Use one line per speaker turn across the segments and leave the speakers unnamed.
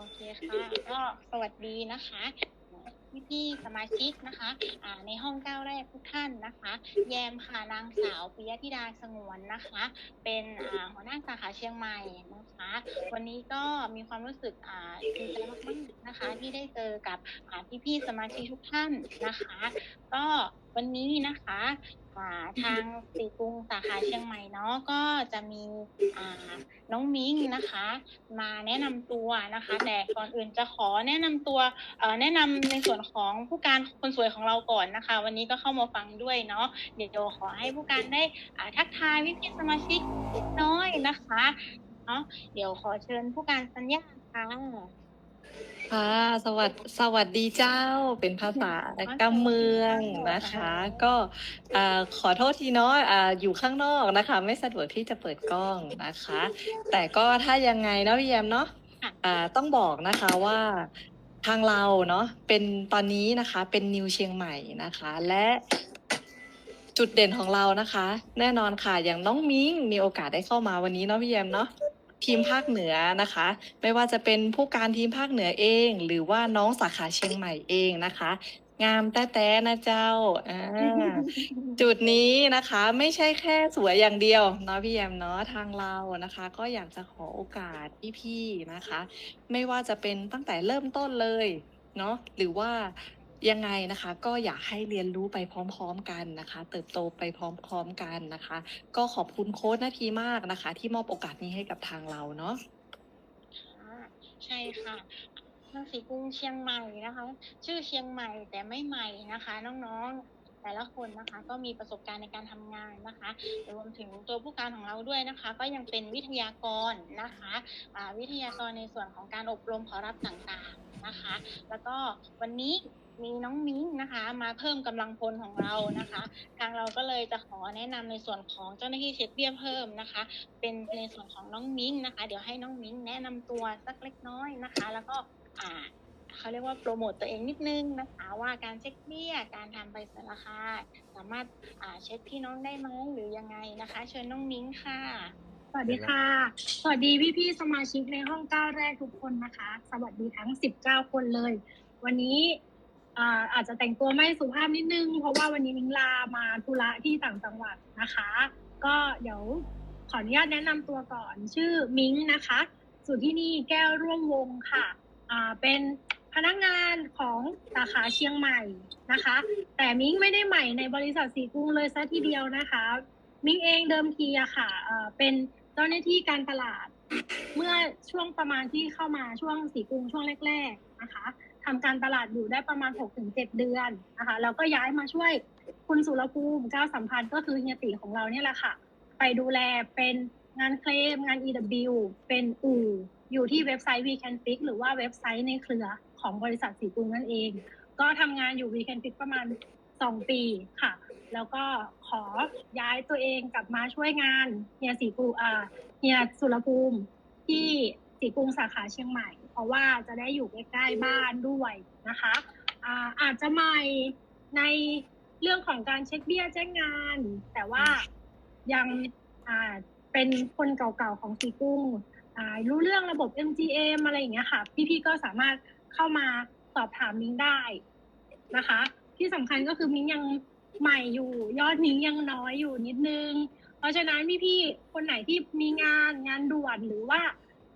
โอเคค่ะ ก็สวัสดีนะคะพี่พี่ๆสมาชิกนะคะอ่าในห้องก้าวแรกทุกท่านนะคะ แยมค่ะนางสาวปิยธิดาสงวนนะคะ เป็นอ่าหัวหน้าสาขาเชียงใหม่นะคะ วันนี้ก็มีความรู้สึกอ่าดีใจมากๆนะคะ ที่ได้เจอกับอ่าพี่พี่ๆสมาชิกทุกท่านนะคะ ก็วันนี้นะคะทางสีกรุงสาขาเชียงใหม่เนาะก็จะมีน้องมิ้งนะคะ มาแนะนำตัวนะคะ แต่ก่อนอื่นจะขอแนะนำตัวแนะนำในส่วนของผู้การคนสวยของเราก่อนนะคะ วันนี้ก็เข้ามาฟังด้วยเนาะเดี๋ยวขอให้ผู้การได้ทักทายพี่พี่ๆสมาชิกเล็กน้อยนะคะเนาะเดี๋ยวขอเชิญผู้การสัญญาค่ะ
ค่ะสวัสดสวัสดีเจ้าเป็นภาษากำเมืองนะคะ ก็ขอโทษทีเนาะอ่าอยู่ข้างนอกนะคะ ไม่สะดวกที่จะเปิดกล้องนะคะ แต่ก็ถ้ายังไงเนาะพี่แยมเนาะต้องบอกนะคะว่าทางเราเนาะเป็นตอนนี้นะคะเป็นนิวเชียงใหม่นะคะ และจุดเด่นของเรานะคะ แน่นอนค่ะอย่างน้องมิ้งมีโอกาสได้เข้ามาวันนี้เนาะพี่แยมเนาะ ทีมภาคเหนือนะคะ ไม่ว่าจะเป็นผู้การทีมภาคเหนือเอง หรือว่าน้องสาขาเชียงใหม่เองนะคะ งามแต่แต่นะเจ้าอ่าจุดนี้นะคะไม่ใช่แค่สวยอย่างเดียวเนาะพี่แยมเนาะทางเรานะคะ ก็อยากจะขอโอกาสพี่ๆนะคะ ไม่ว่าจะเป็นตั้งแต่เริ่มต้นเลยเนาะหรือว่า ยังไงนะคะก็อยากให้เรียนรู้ไปพร้อมๆกันนะคะ เติบโตไปพร้อมๆกันนะคะ ก็ขอบคุณโค้ชนาทีมากนะคะ ที่มอบโอกาสนี้ให้กับทางเราเนาะ
ใช่ค่ะทางสีกรุงเชียงใหม่นะคะ ชื่อเชียงใหม่แต่ไม่ใหม่นะคะ น้องๆ แต่ละคนนะคะ ก็มีประสบการณ์ในการทำงานนะคะ รวมถึงตัวผู้การของเราด้วยนะคะ ก็ยังเป็นวิทยากรนะคะวิทยากรในส่วนของการอบรมขอรับต่างๆนะคะ แล้วก็วันนี้ มีน้องมิ้งนะคะ มาเพิ่มกำลังพลของเรานะคะ ทางเราก็เลยจะขอแนะนำในส่วนของเจ้าหน้าที่เช็คเบี้ยเพิ่มนะคะ เป็นในส่วนของน้องมิ้งนะคะ เดี๋ยวให้น้องมิ้งแนะนำตัวสักเล็กน้อยนะคะ แล้วก็อ่าเขาเรียกว่าโปรโมตตัวเองนิดนึงนะคะว่าการเช็คเบี้ยการทำใบเสนราคาสามารถอ่าเช็คพี่น้องได้ไหมหรือยังไงนะคะ เชิญน้องมิ้งค่ะ
สวัสดีค่ะ สวัสดีพี่ๆสมาชิกในห้องก้าวแรกทุกคนนะคะ สวัสดีทั้ง 19 คนเลย วันนี้ อาจจะแต่งตัวไม่สุภาพนิดนึง เพราะว่าวันนี้มิงลามาธุระที่ต่างจังหวัดนะคะ ก็เดี๋ยวขออนุญาตแนะนำตัวก่อนชื่อมิงนะคะสุที่นี่แก้วร่วมวงค่ะเป็นพนักงานของสาขาเชียงใหม่นะคะ แต่มิงไม่ได้ใหม่ในบริษัทสีกรุงเลยซะทีเดียวนะคะ มิงเองเดิมทีอะค่ะเอ่อเป็นเจ้าหน้าที่การตลาด เมื่อช่วงประมาณที่เข้ามาช่วงสีกรุงช่วงแรก ๆนะคะ ทำการตลาดอยู่ได้ประมาณ 6-7 เดือนนะคะแล้วก็ย้ายมาช่วยคุณสุรภูมิเจ้าสัมพันธ์ก็คือเฮียติของเราเนี่ยแหละค่ะ ไปดูแลเป็นงานเคลมงาน EW เป็นอู่อยู่ที่เว็บไซต์ We Can Fix หรือว่าเว็บไซต์ในเครือของบริษัทสีกรุงนั่นเอง ก็ทำงานอยู่ We Can Fix ประมาณ 2 ปีค่ะ แล้วก็ขอย้ายตัวเองกลับมาช่วยงานเฮียสีกรุงเฮียสุรภูมิที่สีกรุงสาขาเชียงใหม่ ราะว่าจะได้อยู่ใกล้ๆบ้านด้วยนะคะอาอาจจะใหม่ในเรื่องของการเช็คเบี้ยแจ้งงาน แต่ว่ายังเป็นคนเก่าๆของสีกรุงรู้เรื่องระบบ MGM อะไรอย่างเงี้ยค่ะ พี่ๆก็สามารถเข้ามาสอบถามมิ้งได้นะคะ ที่สำคัญก็คือมิ้งยังใหม่อยู่ยอดมิ้งยังน้อยอยู่นิดนึง เพราะฉะนั้นพี่ๆคนไหนที่มีงานงานด่วนหรือว่า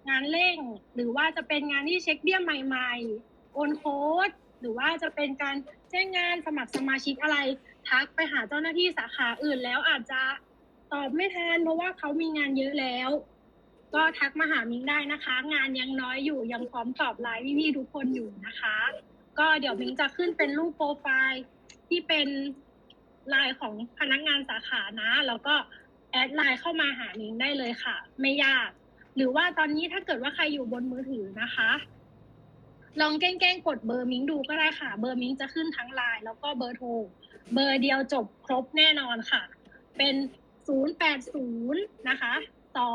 งานเร่ง หรือว่าจะเป็นงานที่เช็คเบี้ยใหม่ๆ โอนโค้ด หรือว่าจะเป็นการแจ้งงานสมัครสมาชิกอะไร ทักไปหาเจ้าหน้าที่สาขาอื่นแล้วอาจจะตอบไม่ทันเพราะว่าเขามีงานเยอะแล้ว ก็ทักมาหามิงได้นะคะ งานยังน้อยอยู่ยังพร้อมตอบไลน์พี่ๆทุกคนอยู่นะคะ ก็เดี๋ยวมิงจะขึ้นเป็นรูปโปรไฟล์ที่เป็นไลน์ของพนักงานสาขานะ แล้วก็แอดไลน์เข้ามาหามิงได้เลยค่ะ ไม่ยาก หรือว่าตอนนี้ถ้าเกิดว่าใครอยู่บนมือถือนะคะ ลองแกล้งกดเบอร์มิงดูก็ได้ค่ะ เบอร์มิงจะขึ้นทั้งไลน์แล้วก็เบอร์โทร เบอร์เดียวจบครบแน่นอนค่ะ เป็น080นะคะ279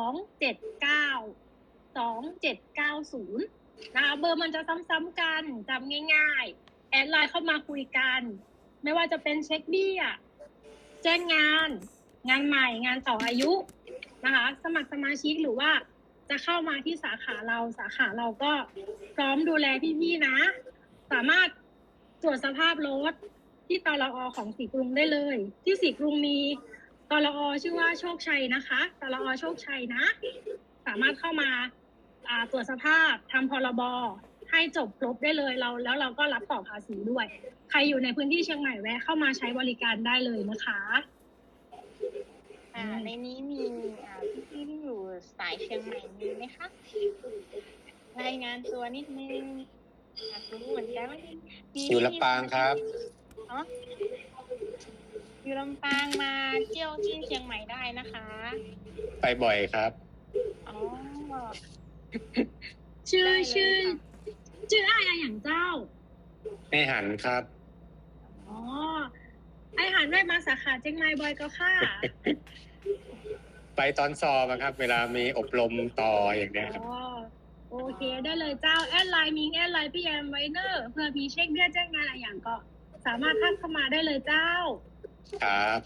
2790นะคะเบอร์มันจะซ้ำๆกันจำง่าย ๆ แอดไลน์เข้ามาคุยกัน ไม่ว่าจะเป็นเช็คเบี้ยแจ้งงาน งานใหม่งานต่ออายุนะคะ สมัครสมาชิกหรือว่า จะเข้ามาที่สาขาเราสาขาเราก็พร้อมดูแลพี่ๆนะ สามารถตรวจสภาพรถที่ตลอของสีกรุงได้เลย ที่สีกรุงมีตลอชื่อว่าโชคชัยนะคะตลอโชคชัยนะ สามารถเข้ามาตรวจสภาพทำพรบให้จบครบได้เลยเราแล้วเราก็รับต่อภาษีด้วย ใครอยู่ในพื้นที่เชียงใหม่แวะเข้ามาใช้บริการได้เลยนะคะ
ในนี้มีอ่พี่ที่อยู่ สายเชียงใหม่มีไหมคะรายงานตัวนิดนึงอยากรู้เหมือนกันว่ามี
อยู่ลำปางครับ
อ๋ออยู่ลำปางมาเที่ยวที่เชียงใหม่ได้นะคะ
ไปบ่อยครับ
อ๋อ
ชื่อ
ได้เลย
ชื่อ
ค่ะ
ชื่ออ้ายอะอย่างเจ้า
ไม่หันครับ
อ๋อไอหันได้มาสาขาเจียงใหม่บ่อยก็ค่ะ
ไปตอนสอบอะครับ เวลามีอบรมต่ออย่างเนี้ยครับ
อ๋อโอเคได้เลยเจ้าแอดไลน์มิงแอดไลน์พี่แยมไว้เนอร์เพื่อมีเช็คเบี้ยแจ้งงานอะไรอย่างก็ สามารถทักเข้ามาได้เลยเจ้า
ครับ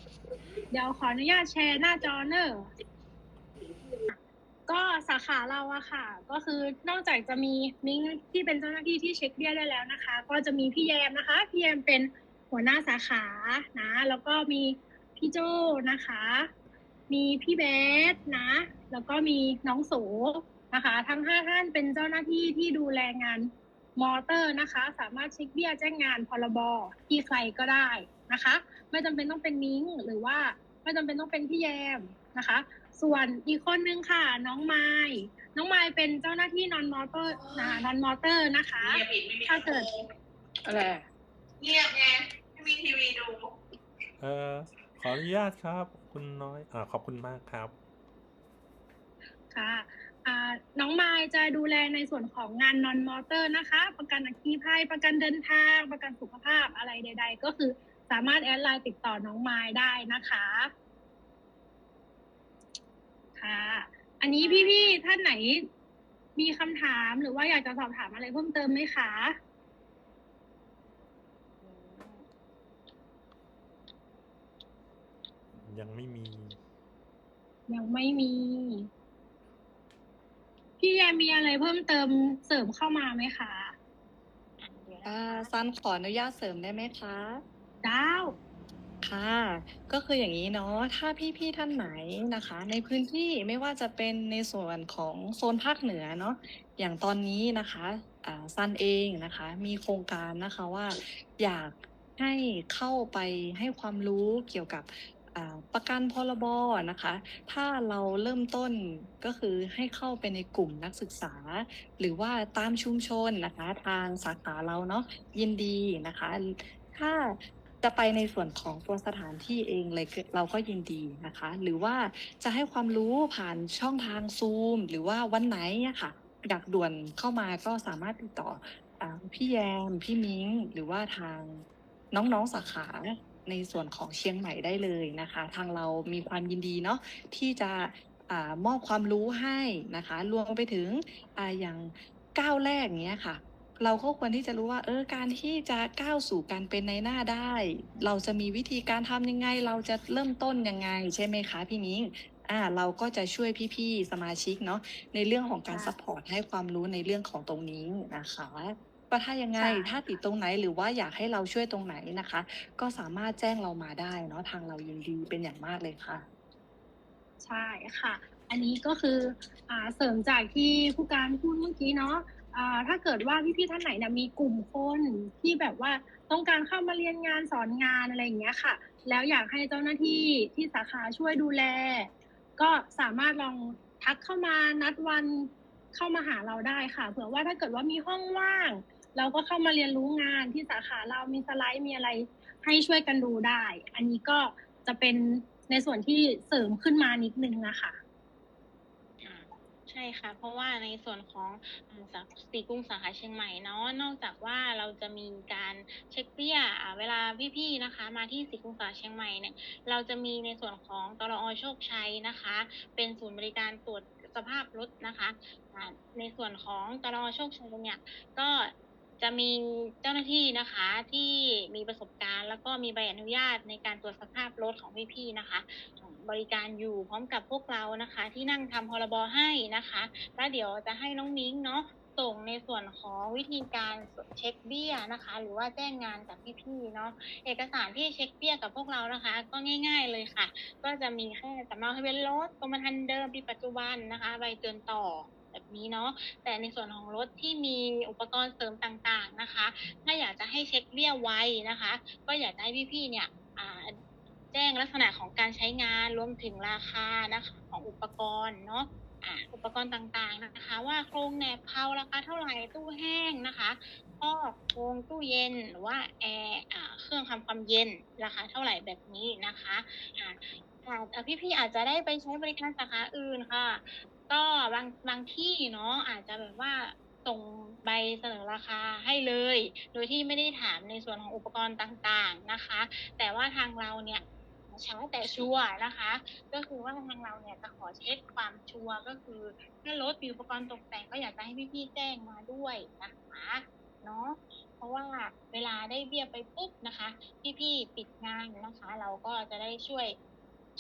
เดี๋ยวขออนุญาตแชร์หน้าจอเนอร์ก็สาขาเราอะค่ะ ก็คือนอกจากจะมีมิ้งที่เป็นเจ้าหน้าที่ที่เช็คเบี้ยได้แล้วนะคะ ก็จะมีพี่แยมนะคะ พี่แยมเป็นหัวหน้าสาขานะ แล้วก็มีพี่โจนะคะ มีพี่เบสนะ แล้วก็มีน้องโสนะคะ ทั้งห้าท่านเป็นเจ้าหน้าที่ที่ดูแลงานมอเตอร์นะคะ สามารถเช็คเบี้ยแจ้งงานพรบที่ใครก็ได้นะคะ ไม่จำเป็นต้องเป็นมิ้งหรือว่าไม่จำเป็นต้องเป็นพี่แยมนะคะ ส่วนอีกคนนึงค่ะ น้องไม้น้องไม้เป็นเจ้าหน้าที่นอนมอเตอร์นะนอนมอเตอร์นะคะ ถ้าเกิด
อะไร
เงียบไงไม่มีทีวีดู
เอ่อขออนุญาตครับ คุณน้อยอ่าขอบคุณมากครับ
ค่ะอ่าน้องไม้จะดูแลในส่วนของงานนอนมอเตอร์นะคะ ประกันอัคคีภัยประกันเดินทาง ประกันสุขภาพอะไรใด ๆ ก็คือสามารถแอดไลน์ติดต่อน้องไม้ได้นะคะค่ะอันนี้พี่ๆท่านไหนมีคำถามหรือว่าอยากจะสอบถามอะไรเพิ่มเติมไหมคะ
ยังไม่มี
ยังไม่มี พี่แยมมีอะไรเพิ่มเติมเสริมเข้ามาไหมคะ
อะเดี๋ยวนะ
อ่า
คะ
ซันขออนุญาตเสริมได้ไหมคะ
ดาว
ค่ะ ก็คืออย่างนี้เนาะ ถ้าพี่ๆท่านไหนนะคะ ในพื้นที่ไม่ว่าจะเป็นในส่วนของโซนภาคเหนือเนาะ อย่างตอนนี้นะคะอ่าซันเองนะคะ มีโครงการนะคะว่าอยากให้เข้าไปให้ความรู้เกี่ยวกับ อ่าประกันพรบนะคะ ถ้าเราเริ่มต้นก็คือให้เข้าไปในกลุ่มนักศึกษา หรือว่าตามชุมชนนะคะ ทางสาขาเราเนาะยินดีนะคะ ถ้าจะไปในส่วนของตัวสถานที่เองเลยเราก็ยินดีนะคะ หรือว่าจะให้ความรู้ผ่านช่องทางซูม หรือว่าวันไหนอะค่ะอยากด่วนเข้ามาก็สามารถติดต่ออพี่แยม พี่มิ้ง หรือว่าทางน้องๆสาขา ในส่วนของเชียงใหม่ได้เลยนะคะ ทางเรามีความยินดีเนาะที่จะอามอบความรู้ให้นะคะรวมไปถึงอาอย่างก้าวแรกเนี้ยค่ะ เราก็ควรที่จะรู้ว่าเออการที่จะก้าวสู่การเป็นในหน้าได้ เราจะมีวิธีการทำยังไง เราจะเริ่มต้นยังไง ใช่ไหมคะพี่มิ้งอ่าเราก็จะช่วยพี่ๆสมาชิกเนาะในเรื่องของการ
ค่ะ
ซัพพอร์ตให้ความรู้ในเรื่องของตรงนี้นะคะ ก็ถ้ายังไง
ค่ะ
ถ้าติดตรงไหนหรือว่าอยากให้เราช่วยตรงไหนนะคะ ก็สามารถแจ้งเรามาได้เนาะทางเรายินดีเป็นอย่างมากเลยค่ะ
ใช่ค่ะ อันนี้ก็คืออ่าเสริมจากที่ผู้การพูดเมื่อกี้เนาะอ่าถ้าเกิดว่าพี่ๆท่านไหนเนี่ยมีกลุ่มคนที่แบบว่าต้องการเข้ามาเรียนงานสอนงานอะไรอย่างเงี้ยค่ะ แล้วอยากให้เจ้าหน้าที่ที่สาขาช่วยดูแล ก็สามารถลองทักเข้ามานัดวันเข้ามาหาเราได้ค่ะ เผื่อว่าถ้าเกิดว่ามีห้องว่าง เราก็เข้ามาเรียนรู้งานที่สาขาเรามีสไลด์มีอะไรให้ช่วยกันดูได้ อันนี้ก็จะเป็นในส่วนที่เสริมขึ้นมานิดนึงนะคะ
ใช่ค่ะ เพราะว่าในส่วนของสีกรุงสาขาเชียงใหม่เนาะ นอกจากว่าเราจะมีการเช็คเบี้ยเวลาพี่ๆนะคะ มาที่สีกรุงสาขาเชียงใหม่เนี่ย เราจะมีในส่วนของตรอโชคชัยนะคะ เป็นศูนย์บริการตรวจสภาพรถนะคะ ในส่วนของตรอโชคชัยเนี่ย ก็ จะมีเจ้าหน้าที่นะคะที่มีประสบการณ์ แล้วก็มีใบอนุญาตในการตรวจสภาพรถของพี่ๆนะคะบริการอยู่พร้อมกับพวกเรานะคะ ที่นั่งทำพรบให้นะคะแล้วเดี๋ยวจะให้น้องมิ้งเนาะส่งในส่วนของวิธีการเช็คเบี้ยนะคะ หรือว่าแจ้งงานกับพี่ๆเนาะเอกสารที่เช็คเบี้ยกับพวกเรานะคะ ก็ง่าย ๆเลยค่ะ ก็จะมีแค่สำเนาทะเบียนรถกรมธรรม์เดิมปีปัจจุบันนะคะ ใบเตือนต่อ นี้เนาะแต่ในส่วนของรถที่มีอุปกรณ์เสริมต่างๆนะคะ ถ้าอยากจะให้เช็คเบี้ยไวนะคะ ก็อยากจะให้พี่ๆเนี่ยแจ้งลักษณะของการใช้งานรวมถึงราคานะคะของอุปกรณ์เนาะอุปกรณ์ต่างๆนะคะ ว่าโครงแหนบเพาราคาเท่าไหร่ตู้แห้งนะคะก็โครงตู้เย็นหรือว่าแอร์เครื่องทำความเย็นราคาเท่าไหร่แบบนี้นะคะอ่าพี่ๆอาจจะได้ไปใช้บริการสาขาอื่นค่ะ ก็บางบางที่เนาะอาจจะแบบว่าส่งใบเสนอราคาให้เลย โดยที่ไม่ได้ถามในส่วนของอุปกรณ์ต่างๆนะคะ แต่ว่าทางเราเนี่ยช้แต่ชัวร์นะคะ ก็คือว่าทางเราเนี่ยจะขอเช็คความชัวร์ก็คือถ้ารถมีอุปกรณ์ตกแต่งก็อยากจะให้พี่ๆแจ้งมาด้วยนะคะเนาะเพราะว่าเวลาได้เบี้ยไปปุ๊บนะคะ พี่ๆปิดงานนะคะ เราก็จะได้ช่วย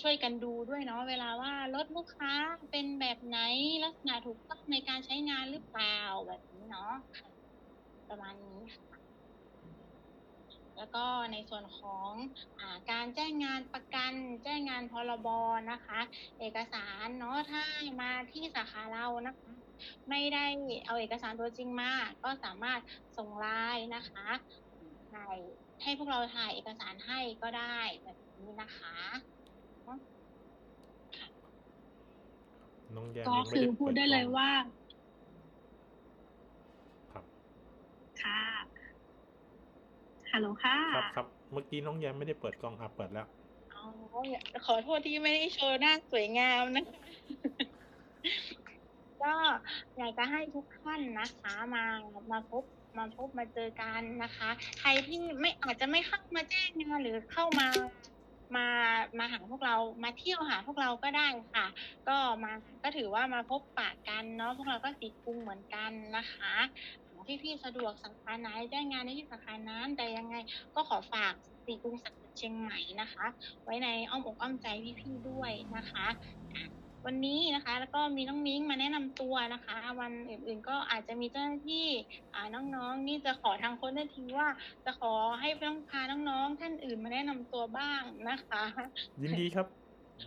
ช่วยกันดูด้วยเนาะเวลาว่ารถลูกค้าเป็นแบบไหนลักษณะถูกต้องในการใช้งานหรือเปล่าแบบนี้เนาะประมาณนี้ค่ะแล้วก็ในส่วนของอาการแจ้งงานประกันแจ้งงานพรบนะคะ เอกสารเนาะถ้ามาที่สาขาเรานะคะไม่ได้เอาเอกสารตัวจริงมาก็สามารถส่งไลน์นะคะถ่ายให้พวกเราถ่ายเอกสารให้ก็ได้แบบนี้นะคะ
น้องแยม
ก็
ยังไม่
คือ
ปิ
พูดได้เลย
กล้อง
ว่า
ครับ
ค่ะฮัลโหลค่ะ
ครับครับเมื่อกี้น้องแยมไม่ได้เปิดกล้องอะเปิดแล้ว
อ๋อขอโทษที่ไม่ได้โชว์หน้าสวยงามนะคะก็อยากจะให้ทุกท่านนะคะ มามาพบมาพบมาเจอกันนะคะ ใครที่ไม่อาจจะไม่เข้ามาแจ้งงานหรือเข้ามา มามาหาพวกเรามาเที่ยวหาพวกเราก็ได้ค่ะ ก็มาก็ถือว่ามาพบปะกันเนาะพวกเราก็สีกรุงเหมือนกันนะคะที่พี่ๆสะดวกสาขาไหนได้งานในที่สาขานั้นแต่ยังไงก็ขอฝากสีกรุงสักดิ์เชียงใหม่นะคะ ไว้ในอ้อมอกอ้อมใจพี่ๆด้วยนะคะ วันนี้นะคะ แล้วก็มีน้องมิ้งมาแนะนำตัวนะคะ วันอื่นๆก็อาจจะมีเจ้าหน้าที่อ่าน้องๆ นี่จะขอทางคนทันทีว่า จะขอให้ต้องพาน้องๆ ท่านอื่นมาแนะนำตัวบ้างนะคะ
ยินดีครับ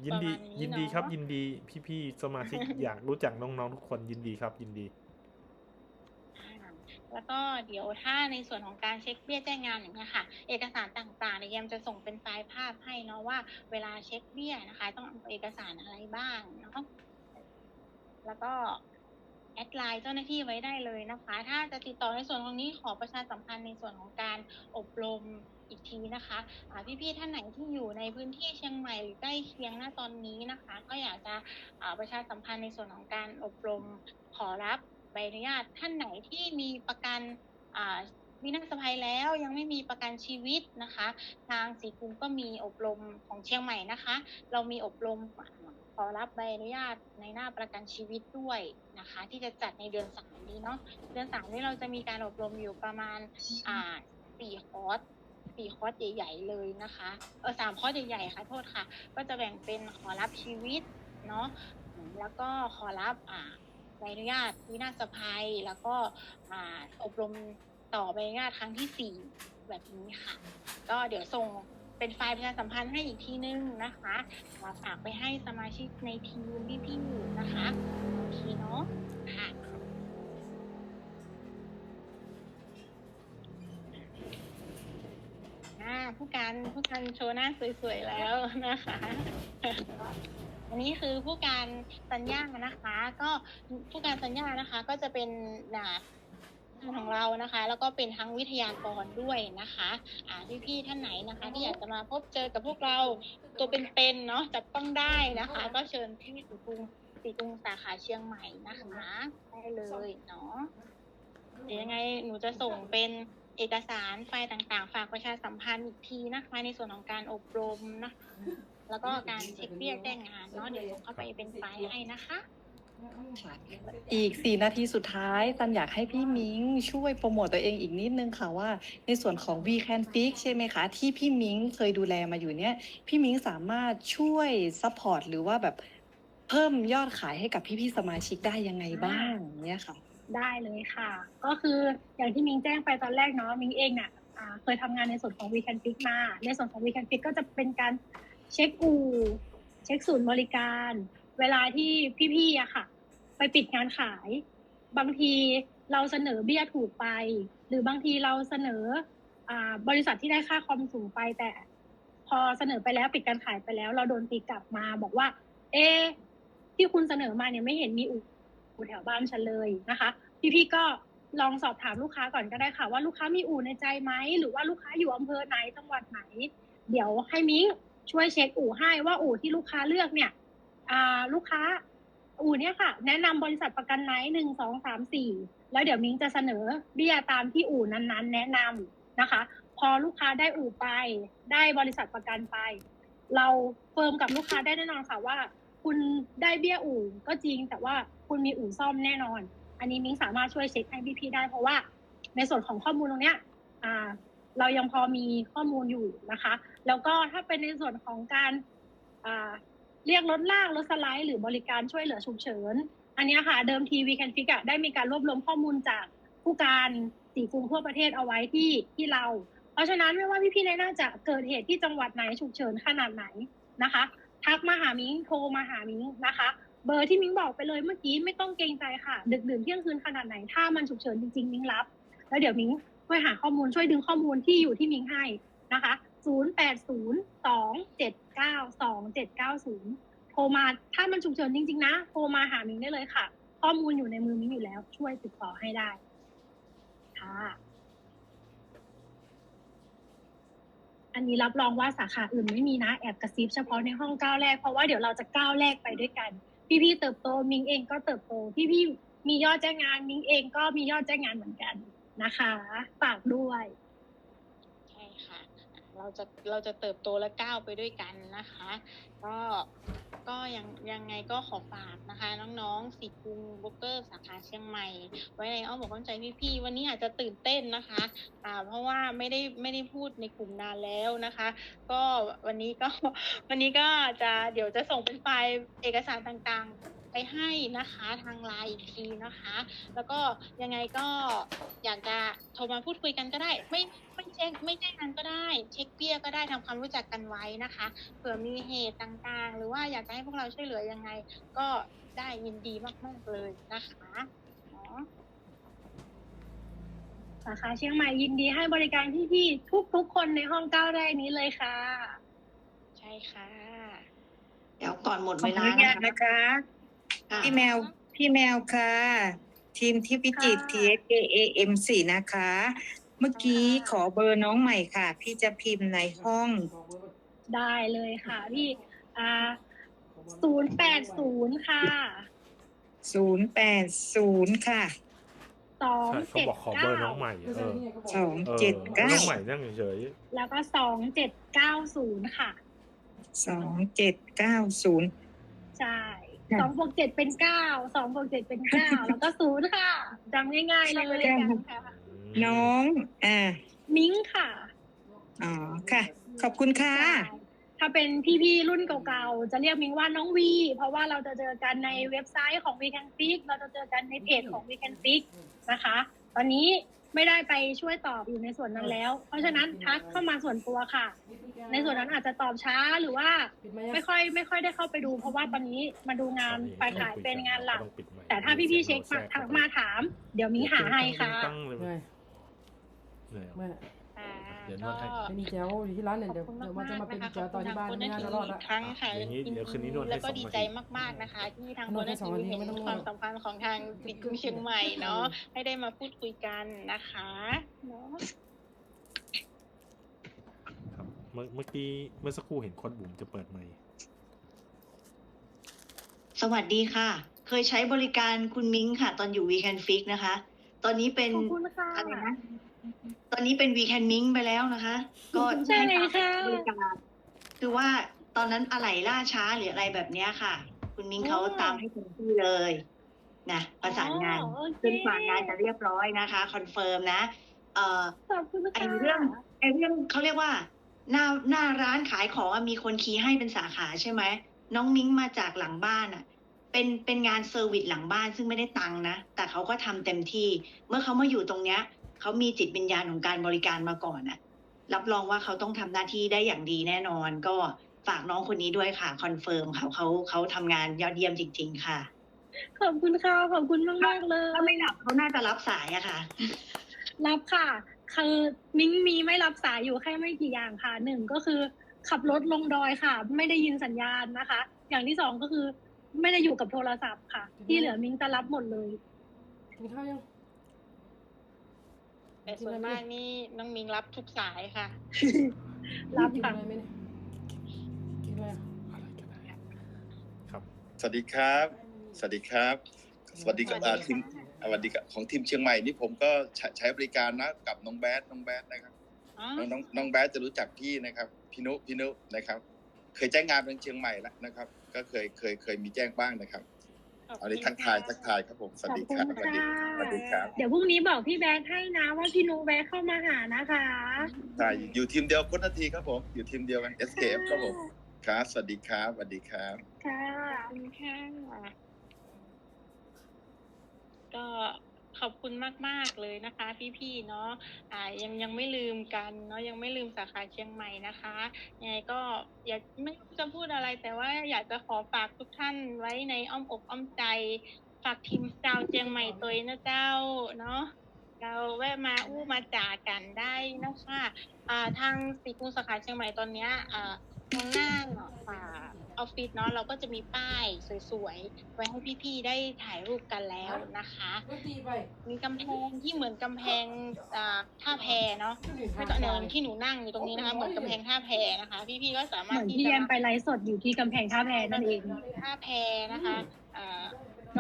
ยินดี
ประมาณนี้
ยินดีครับ
เนอะ
ยินดีพี่ๆสมาชิกอยากรู้จักน้องๆทุกคนยินดีครับยินดี
อ่า แล้วก็เดี๋ยวถ้าในส่วนของการเช็คเบี้ยแจ้งงานอย่างเงี้ยค่ะ เอกสารต่างๆเนี่ยยมจะส่งเป็นไฟล์ภาพให้เนาะว่าเวลาเช็คเบี้ยนะคะ ต้องเอาเอกสารอะไรบ้างเนาะแล้วก็แอดไลน์เจ้าหน้าที่ไว้ได้เลยนะคะ ถ้าจะติดต่อในส่วนตรงนี้ขอประชาสัมพันธ์ในส่วนของการอบรมอีกทีนะคะพี่ๆท่านไหนที่อยู่ในพื้นที่เชียงใหม่หรือใกล้เคียงณตอนนี้นะคะ ก็อยากจะประชาสัมพันธ์ในส่วนของการอบรมขอรับ บอนุญาตท่านไหนที่มีประกันวินาศภัยแล้วยังไม่มีประกันชีวิตนะคะ ทางสีกรุงก็มีอบรมของเชียงใหม่นะคะ เรามีอบรมขอรับใบอนุญาตในหน้าประกันชีวิตด้วยนะคะ ที่จะจัดในเดือนสามนี้เนาะเดือนสามนี้เราจะมีการอบรมอยู่ประมาณอ่าสี่คอร์สสี่คอร์สใหญ่ๆเลยนะคะเออสามคอร์สใหญ่ๆค่ะโทษค่ะ ก็จะแบ่งเป็นขอรับชีวิตเนาะแล้วก็ขอรับอ่า ใบอนุญาตวินาศภัย แล้วก็อบรมต่อใบอนุญาตครั้งที่สี่แบบนี้ค่ะ ก็เดี๋ยวส่งเป็นไฟล์ประชาสัมพันธ์ให้อีกทีนึงนะคะมาฝากไปให้สมาชิกในทีมพี่ๆนะคะโอเคเนาะค่ะ อ่าผู้การผู้การโชว์หน้าสวยๆแล้วนะคะ อันนี้คือผู้การสัญญานะคะ ก็ผู้การสัญญานะคะ ก็จะเป็นอ่าของเรานะคะ แล้วก็เป็นทั้งวิทยากรด้วยนะคะอ่าพี่ๆท่านไหนนะคะ ที่อยากจะมาพบเจอกับพวกเราตัวเป็นๆเนาะจับต้องได้นะคะ ก็เชิญที่สีกรุงสีกรุงสาขาเชียงใหม่นะคะได้เลยเนาะเดี๋ยวยังไงหนูจะส่งเป็น เอกสารไฟล์ต่างๆ ฝากประชาสัมพันธ์อีกทีนะคะ ในส่วนของการอบรมนะแล้วก็การเช็คเบี้ยแจ้งงานเนาะเดี๋ยวส่งเข้าไปเป็นไฟล์ให้นะคะ
อีกสี่นาทีสุดท้ายตันอยากให้พี่มิ้งช่วยโปรโมตตัวเองอีกนิดนึงค่ะว่า ในส่วนของ We Can Fix ใช่ไหมคะ ที่พี่มิ้งเคยดูแลมาอยู่เนี่ย พี่มิ้งสามารถช่วยซัพพอร์ตหรือว่าแบบเพิ่มยอดขายให้กับพี่ๆสมาชิกได้ยังไงบ้างเนี่ยค่ะ
ได้เลยค่ะ ก็คืออย่างที่มิงแจ้งไปตอนแรกเนาะมิงเองเนี่ยอ่าเคยทำงานในส่วนของ Weekend Fix มา ในส่วนของ Weekend Fix ก็จะเป็นการเช็คอู่เช็คศูนย์บริการ เวลาที่พี่ๆอะค่ะ ไปปิดงานขาย บางทีเราเสนอเบี้ยถูกไป หรือบางทีเราเสนออบริษัทที่ได้ค่าคอมสูงไปแต่ พอเสนอไปแล้วปิดการขายไปแล้ว เราโดนตีกลับมาบอกว่า เอะที่คุณเสนอมาเนี่ยไม่เห็นมีอู่ อู่แถวบ้านฉันเลยนะคะ พี่ๆก็ลองสอบถามลูกค้าก่อนก็ได้ค่ะ ว่าลูกค้ามีอู่ในใจไหมหรือว่าลูกค้าอยู่อำเภอไหนจังหวัดไหน เดี๋ยวให้มิ้งช่วยเช็คอู่ให้ว่าอู่ที่ลูกค้าเลือกเนี่ยลูกค้าอู่เนี่ยค่ะ แนะนำบริษัทประกันไหนหนึ่งสองสามสี่แล้วเดี๋ยวมิ้งจะเสนอเบี้ยตามที่อู่นั้นๆ แนะนำนะคะ พอลูกค้าได้อู่ไปได้บริษัทประกันไป เราเฟิร์มกับลูกค้าได้แน่นอนค่ะว่า คุณได้เบี้ยอู่ก็จริงแต่ว่า คุณมีอู่ซ่อมแน่นอน อันนี้มิ้งสามารถช่วยเช็คให้พี่ๆได้ เพราะว่าในส่วนของข้อมูลตรงเนี้ยอ่าเรายังพอมีข้อมูลอยู่นะคะ แล้วก็ถ้าเป็นในส่วนของการเรียกรถลากรถสไลด์หรือบริการช่วยเหลือฉุกเฉิน อันนี้ค่ะเดิมทีวีแคนฟิกอะได้มีการรวบรวมข้อมูลจากผู้การสีกรุงทั่วประเทศเอาไว้ที่ที่เรา เพราะฉะนั้นไม่ว่าพี่ๆในน่าจะเกิดเหตุที่จังหวัดไหนฉุกเฉินขนาดไหนนะคะ ทักมาหามิ้งโทรมาหามิ้งนะคะ เบอร์ที่มิ้งบอกไปเลยเมื่อกี้ไม่ต้องเกรงใจค่ะ ดึกดื่นเที่ยงคืนขนาดไหนถ้ามันฉุกเฉินจริงๆ มิ้งรับ แล้วเดี๋ยวมิ้งช่วยหาข้อมูลช่วยดึงข้อมูลที่อยู่ที่มิ้งให้นะคะ 0 8 0 2 7 9 2 7 9 0 โทรมาถ้ามันฉุกเฉินจริง ๆ นะ โทรมาหามิ้งได้เลยค่ะ ข้อมูลอยู่ในมือมิ้งอยู่แล้ว ช่วยติดต่อให้ได้ค่ะอันนี้รับรองว่าสาขาอื่นไม่มีนะ แอบกระซิบเฉพาะในห้องก้าวแรก เพราะว่าเดี๋ยวเราจะก้าวแรกไปด้วยกัน พี่ๆเติบโตมิงเองก็เติบโตพี่ๆมียอดจ้างงานมิงเองก็มียอดจ้างงานเหมือนกันนะคะฝากด้วย
ใช่ค่ะ เราจะเราจะเติบโตและก้าวไปด้วยกันนะคะ ก็ ก็ยังยังไงก็ขอฝากนะคะ น้องๆสิกรุงบล็อกเกอร์สาขาเชียงใหม่ ไว้ในอ้อมอกอ้อมใจพี่ๆวันนี้อาจจะตื่นเต้นนะคะอ่าเพราะว่าไม่ได้ไม่ได้พูดในกลุ่มนานแล้วนะคะ ก็วันนี้ก็วันนี้ก็จะเดี๋ยวจะส่งเป็นไฟล์เอกสารต่างๆ ไปให้นะคะทางไลน์อีกทีนะคะ แล้วก็ยังไงก็อยากจะโทรมาพูดคุยกันก็ได้ ไม่ไม่เช็คไม่แจ้งกันก็ได้ เช็คเบี้ยก็ได้ทำความรู้จักกันไว้นะคะเผื่อมีเหตุต่างๆ หรือว่าอยากจะให้พวกเราช่วยเหลือยังไง ก็ได้ยินดีมากๆเลยนะคะเนาะ
สาขาเชียงใหม่ยินดีให้บริการพี่ๆทุกๆคนในห้องก้าวแรกนี้เลยค่ะ
ใช่ค่ะ
เดี๋ยวก่อนหมด
ขอ
เว
อ
ลา
นุญา
นะ
ต
คะ
นะ คะ
ค่ะ
พี่แมวพี่แมวค่ะ ทีมที่พิจิตร
ค่ะ
TSAM4 นะคะ เมื่อกี้ขอเบอร์น้องใหม่ค่ะ พี่จะพิมพ์ในห้อง
ได้เลยค่ะพี่อ่าศูนย์แปดศูนย์ค่ะ
080ค่ะ
สอง
ใช่เขา
เจ็ด
บอกขอเบอ
เก้า
ร์น้องใหม่เออเออ
279
น้องใหม่นั่งเฉย
แล้วก็สองเจ็ดเก้าศูนย์ค่ะ
2790
ใช่
ค่ะ
สองบวกเจ็ดเป็นเก้าสองบวกเจ็ดเป็นเก้าแล้วก็ศูนย์ค่ะจำง่ายๆเลยค่ะ
ๆ
น้องอ่า
มิ้งค่ะ
อ๋อค่ะ ขอบคุณค่ะ
ใช่ถ้าเป็นพี่ๆรุ่นเก่าๆ จะเรียกมิ้งว่าน้องวี เพราะว่าเราจะเจอกันในเว็บไซต์ของ We Can Fix เราจะเจอกันในเพจของ We Can Fix นะคะ ตอนนี้ ไม่ได้ไปช่วยตอบอยู่ในส่วนนั้นแล้ว เพราะฉะนั้นทักเข้ามาส่วนตัวค่ะ ในส่วนนั้นอาจจะตอบช้าหรือว่าไม่ค่อยไม่ค่อยได้เข้าไปดู เพราะว่าตอนนี้มาดูงานฝ่ายขายเป็นงานหลัก
ต้องปิดไมค์
แต่ถ้าพี่ๆเช็คมาทักมาถาม เดี๋ยวมิ้งหาให้ค่ะ
ตั้งเลย
ไม่
เหนื่อย
ไม่
ค่ะ
เดี๋ยวน
ก็
วดให้
ไม่มีแจวอยู่ที่ร้านเนี่ย
ข
เดี๋
อยบ
ว
คุณ
เดี๋ยว
มา
มันจะ
ก
มา
ๆ
เป็น
นะคะ
แจวตอนที่บ้าน
ขอบคุณ
ไม่น่า
ที
จะรอด
อี
ละ
กครั้งค่ะ
อย่างนี้เดี๋ยวคืนนี้นวดให้
แล้วก็
สอง
ดี
นาที
ใจมากๆนะคะ ที่ทาง
น
ค
วด
น
ให้
ที
สองนาที
วีเห็น
ไม่ต้องนวด
ความสำคัญของทางสิทธิ์กรุงเชียงใหม่เนาะให้ได้มาพูดคุยกันนะคะเนาะ
ครับเมื่อเมื่อกี้เมื่อสักครู่เห็นโค้ดบุ๋มจะเปิดไมค์
สวัสดีค่ะ เคยใช้บริการคุณมิ้งค่ะ ตอนอยู่ Weekend Fix นะคะ ตอนนี้เป็น
ขอบคุณค่ะ
อะไรนะ ตอนนี้เป็น Weekend Ming ไปแล้วนะคะ ก็
ใช่เลยค่ะ
บริการคือว่าตอนนั้นอะไหล่ล่าช้าหรืออะไรแบบเนี้ยค่ะ คุณมิ้งเขาตามให้เต็มที่เลยนะประสานงาน
อ๋อโอเค
จนกว่างานจะเรียบร้อยนะคะคอนเฟิร์มนะ เอ่อ
ขอบคุณ
ไอ
ค่ะ
เรื่องไอเรื่องเขาเรียกว่า หน้าหน้าร้านขายของอะมีคนคีย์ให้เป็นสาขาใช่ไหมน้องมิ้งมาจากหลังบ้านอะ เป็นเป็นงานเซอร์วิสหลังบ้านซึ่งไม่ได้ตังค์นะ แต่เขาก็ทำเต็มที่ เมื่อเขามาอยู่ตรงเนี้ย เขามีจิตวิญญาณของการบริการมาก่อนอะรับรองว่าเขาต้องทำหน้าที่ได้อย่างดีแน่นอน ก็ฝากน้องคนนี้ด้วยค่ะคอนเฟิร์มค่ะเขาเขาทำงานยอดเยี่ยมจริง ๆ ค่ะ
ขอบคุณค่ะขอบคุณมากมากๆเลย
ถ้าไม่หลับเขาน่าจะรับสายอะค่ะ
รับค่ะคือมิ้งมีไม่รับสายอยู่แค่ไม่กี่อย่างค่ะหนึ่งก็คือขับรถลงดอยค่ะ ไม่ได้ยินสัญญาณนะคะ อย่างที่สองก็คือ ไม่ได้อยู่กับโทรศัพท์ค่ะ ที่เหลือมิ้งจะรับหมดเลย
กินข้าวยัง
แต่ส่วนมากนี่น้องมิงรับทุกสายค่ะ
รับ
กิน
ค่ะ
อะไรไหมเนี่ยกินอะไรอะ
อะไรก็ได้ครับ
สวัสดีครับ สวัสดีครับ สวัสดีกับ
สวัสดี
อ่าทีม
ค่ะ
สวัสดีกับของทีมเชียงใหม่นี่ผมก็ใช้ใช้บริการนะกับน้องแบดน้องแบดนะครับ
อ๋อ
น้องน้องน้องแบดจะรู้จักพี่นะครับ พี่นุพี่นุนะครับ เคยแจ้งงานเป็นเชียงใหม่แล้วนะครับ ก็เคยเคยเคยมีแจ้งบ้างนะครับ
ข อบ
เอานี้
คุณ
ทักทาย
ค่ะ
ทักทายครับผมสวัสดีครับ
ขอบ
ส
คุ
วัสดี
ณค่ะ
สวัสดีครับ
เดี๋ยวพรุ่งนี้บอกพี่แบงค์ให้นะ ว่าพี่นุแบงค์เข้ามาหานะคะ
ใช่อยู่ทีมเดียวคนนาทีครับผม อยู่ทีมเดียวกัน SKF ครับผมครับสวัสดีครับสวัสดีครับ
ค่ะ
ขอบคุณค่ะก็ ขอบคุณมาก ๆ เลยนะคะ พี่ๆเนาะอ่ายังยังไม่ลืมกันเนาะยังไม่ลืมสาขาเชียงใหม่นะคะยังไงก็อยากไม่จะพูดอะไร แต่ว่าอยากจะขอฝากทุกท่านไว้ในอ้อมอกอ้อมใจ ฝากทีมเจ้าเชียงใหม่ตัวนะเจ้าเนาะเราแวะมาอู้มาจ่ากันได้นะคะอ่าทางสีกูลสาขาเชียงใหม่ตอนเนี้ยอ่าตรงหน้าอ่า ออฟฟิศเนาะเราก็จะมีป้ายสวยๆ ไว้ให้พี่ๆ ได้ถ่ายรูปกันแล้วนะคะ
ก็ตีไป
มีกำแพงที่เหมือนกำแพงอ่าท่าแพเนาะไม่ก็เนินที่หนูนั่งอยู่ตรงนี้นะคะ เหมือนกำแพงท่าแพนะคะ พี่ๆ ก็สา
เห
มารถ
มือน
ที่
ที่
จะ
แอม
มา
ไปไลฟ์สดอยู่ที่กำแพงท่าแพนั่นเอง
ท่าแพนะคะอ่า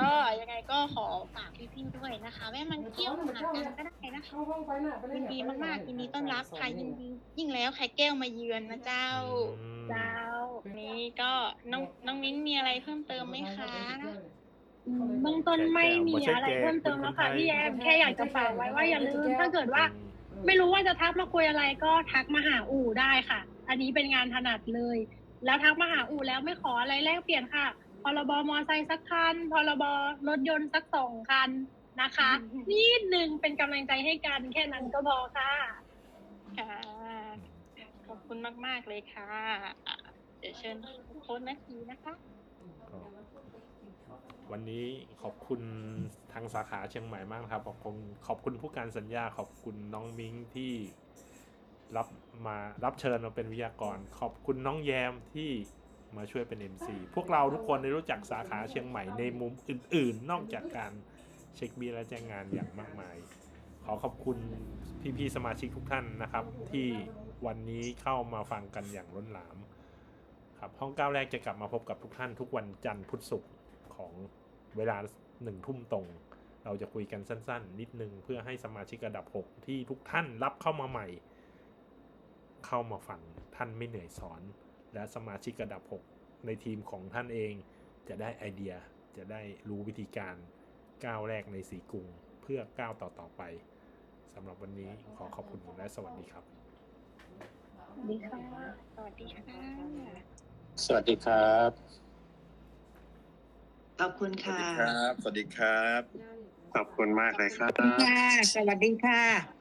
ก็ยังไงก็ขอฝากพี่ๆด้วยนะคะแวะมันเที่ยวหากันก็ได้นะคะ
เข้าห้องไปน่ะไปเล่
ยิ
น
นดีมากๆยินดีต้อนรับค่ะยินดียิ่งแล้วใครแก้วมาเยือนนะเจ้า
อืม
เจ้า
วันนี้ก็น้องน้องมิ้นมีอะไรเพิ่มเติมไหมคะ
อืมเบื้องต้นไม่มีอะไรเพิ่มเติมแล้วค่ะพี่แอมแค่อยากจะฝากไว้ว่าอย่าลืมถ้าเกิดว่า ไม่รู้ว่าจะทักมาคุยอะไรก็ทักมาหาอู่ได้ค่ะ อันนี้เป็นงานถนัดเลย แล้วทักมาหาอู่แล้วไม่ขออะไรแลกเปลี่ยนค่ะพ รบมอไซค์สักคัน พรบรถยนต์สักสองคันนะคะ นิดนึงเป็นกำลังใจให้กันแค่นั้นก็พอค่ะ
ค่ะขอบคุณมาก ๆ เลยค่ะอะเดี๋ยวเชิญโค้ดนาทีนะคะ
ก็วันนี้ขอบคุณทางสาขาเชียงใหม่มากนะครับ ขอบคุณขอบคุณผู้การสัญญาขอบคุณน้องมิงที่รับมารับเชิญมาเป็นวิทยากร ขอบคุณน้องแยมที่ มาช่วยเป็น MC พวกเราทุกคนได้รู้จักสาขาเชียงใหม่ในมุมอื่น ๆ นอกจากการเช็คบีและแจ้งงานอย่างมากมาย ขอขอบคุณพี่ๆสมาชิกทุกท่านนะครับ ที่วันนี้เข้ามาฟังกันอย่างล้นหลามครับห้องก้าวแรกจะกลับมาพบกับทุกท่านทุกวันจันทร์พุธศุกร์ของเวลาหนึ่งทุ่มตรง เราจะคุยกันสั้น ๆ นิดนึงเพื่อให้สมาชิกระดับ 6 ที่ทุกท่านรับเข้ามาใหม่ เข้ามาฟังท่านไม่เหนื่อยสอน และสมาชิกระดับ 6 ในทีมของท่านเอง จะได้ไอเดียจะได้รู้วิธีการก้าวแรกในสีกรุงเพื่อก้าวต่อๆไปสำหรับวันนี้ขอขอบคุณและสวัสดีครับ
ดีค่ะ
สวัสดีค่ะ
สวัสดีครับ
ขอบคุณ
สวัส
ค่ะ
ดีครับ สวัสดีครับ
ขอบคุณมากเลยครับ
ค่ะสวัสดีค่ะ